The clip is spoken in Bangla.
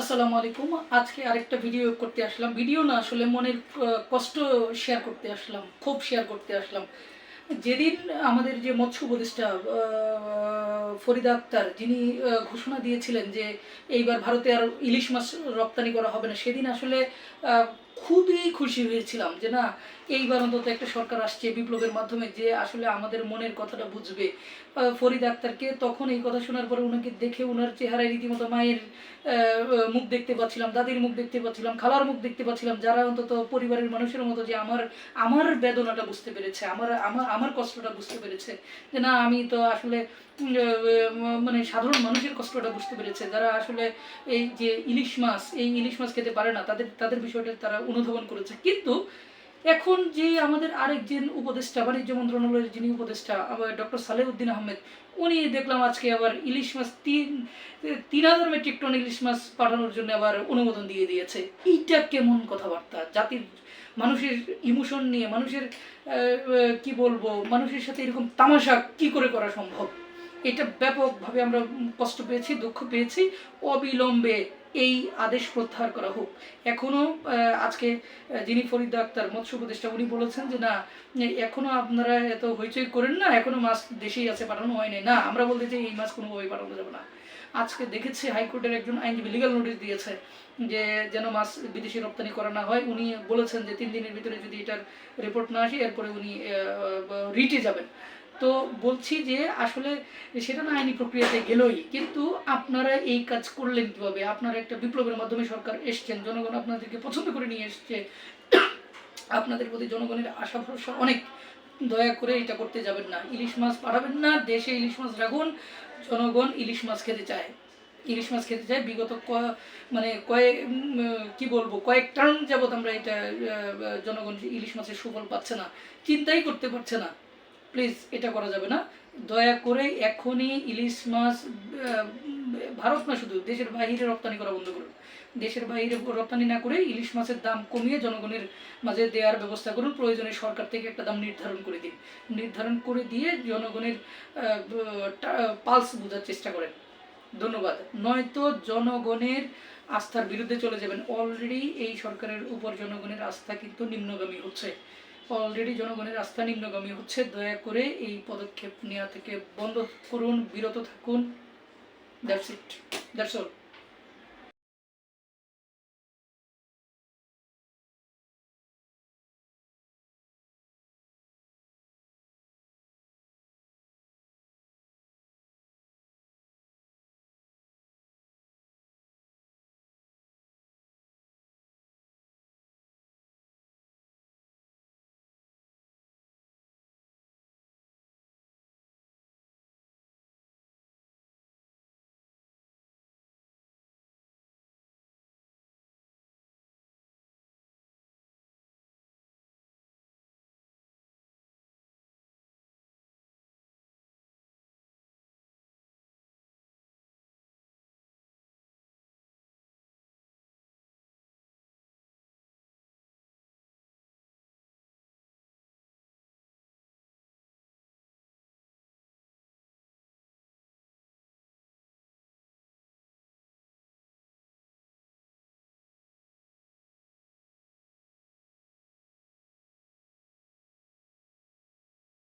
আসসালামু আলাইকুম। আজকে আরেকটা ভিডিও করতে আসলাম। ভিডিও না আসলে মনের কষ্ট শেয়ার করতে আসলাম খুব শেয়ার করতে আসলাম। যেদিন আমাদের যে মৎস্য উপদেষ্টা ফরিদ আক্তার, যিনি ঘোষণা দিয়েছিলেন যে এইবার ভারতে আর ইলিশ মাছ রপ্তানি করা হবে না, সেদিন আসলে খুবই খুশি হয়েছিলাম যে না, এইবার অন্তত একটা সরকার আসছে বিপ্লবের মাধ্যমে যে আসলে আমাদের মনের কথাটা বুঝবে। ফরিদ আক্তারকে তখন এই কথা শোনার পরে ওনাকে দেখে ওনার চেহারায় রীতিমতো মায়ের মুখ দেখতে পাচ্ছিলাম, দাদির মুখ দেখতে পাচ্ছিলাম, খালার মুখ দেখতে পাচ্ছিলাম, যারা অন্তত পরিবারের মানুষের মতো যে আমার আমার বেদনাটা বুঝতে পেরেছে, আমার আমার আমার কষ্টটা বুঝতে পেরেছে। যে না, আমি তো আসলে মানে সাধারণ মানুষের কষ্টটা বুঝতে পেরেছে। যারা আসলে এই যে ইলিশ মাছ, এই ইলিশ মাছ খেতে পারে না, তাদের তাদের বিষয়টা তারা অনুধাবন করেছে। কিন্তু এখন যে আমাদের আরেকজন উপদেষ্টা, বাণিজ্য মন্ত্রণালয়ের যিনি উপদেষ্টা ডক্টর সালেউদ্দিন আহমেদ, উনি দেখলাম আজকে আবার ইলিশ মাছ তিন তিন হাজার মেট্রিক টন ইলিশ মাছ পাঠানোর জন্য আবার অনুমোদন দিয়ে দিয়েছে। এইটা কেমন কথাবার্তা? জাতির, মানুষের ইমোশন নিয়ে, মানুষের কি বলব, মানুষের সাথে এরকম তামাশা কি করে করা সম্ভব? এটা ব্যাপকভাবে আমরা কষ্ট পেয়েছি, দুঃখ পেয়েছি, অবিলম্বে এই আদেশ প্রত্যাহার করা হোক। এখনও আহ, আজকে যিনি ফরিদ আক্তার মৎস্য উপদেষ্টা উনি বলেছেন যে না এখনও আপনারা এত হইচই করেন না এখনও মাছ দেশেই আছে পাঠানো হয়নি না আমরা বলতে চাই এই মাছ কোনোভাবেই পাঠানো যাবে না। আজকে দেখেছি হাইকোর্টের একজন আইনজীবী লিগাল নোটিশ দিয়েছে যে যেন মাছ বিদেশি রপ্তানি করা না হয়। উনি বলেছেন যে তিন দিনের ভিতরে যদি এটার রিপোর্ট না আসে এরপরে উনি রিটে যাবেন। তো বলছি যে আসলে সেটা না আইনি প্রক্রিয়াতে গেলই, কিন্তু আপনারা এই কাজ করলেন কীভাবে? আপনারা একটা বিপ্লবের মাধ্যমে সরকার এসছেন, জনগণ আপনাদেরকে পছন্দ করে নিয়ে এসছে। আপনাদের প্রতি জনগণের আশা ভরসা অনেক। দয়া করে এটা করতে যাবেন না। ইলিশ মাছ পাঠাবেন না, দেশে ইলিশ মাছ রাখুন। জনগণ ইলিশ মাছ খেতে চায়। ইলিশ মাছ খেতে চায়। বিগত ক- মানে কয়েক কি বলব, কয়েক টার্ম যাবত আমরা এটা জনগণ ইলিশ মাছের সুফল পাচ্ছে না। চিন্তাই করতে পারছে না। প্লিজ, এটা করা যাবে না। দয়া করে এখনই ইলিশ মাছ ভারত না শুধু, দেশের বাইরে রপ্তানি করা বন্ধ করুন। দেশের বাইরে রপ্তানি না করে ইলিশ মাছের দাম কমিয়ে জনগণের মাঝে দেওয়ার ব্যবস্থা করুন। প্রয়োজনে সরকার থেকে একটা দাম নির্ধারণ করে দিন। নির্ধারণ করে দিয়ে জনগণের পালস বোঝার চেষ্টা করেন। ধন্যবাদ। নয়তো জনগণের আস্থার বিরুদ্ধে চলে যাবেন। অলরেডি এই সরকারের উপর জনগণের আস্থা কিন্তু নিম্নগামী হচ্ছে। অলরেডি জনগণের আস্থা নিম্নগামী হচ্ছে, দয়া করে এই পদক্ষেপ নেওয়া থেকে বন্ধ করুন, বিরত থাকুন। That's it that's all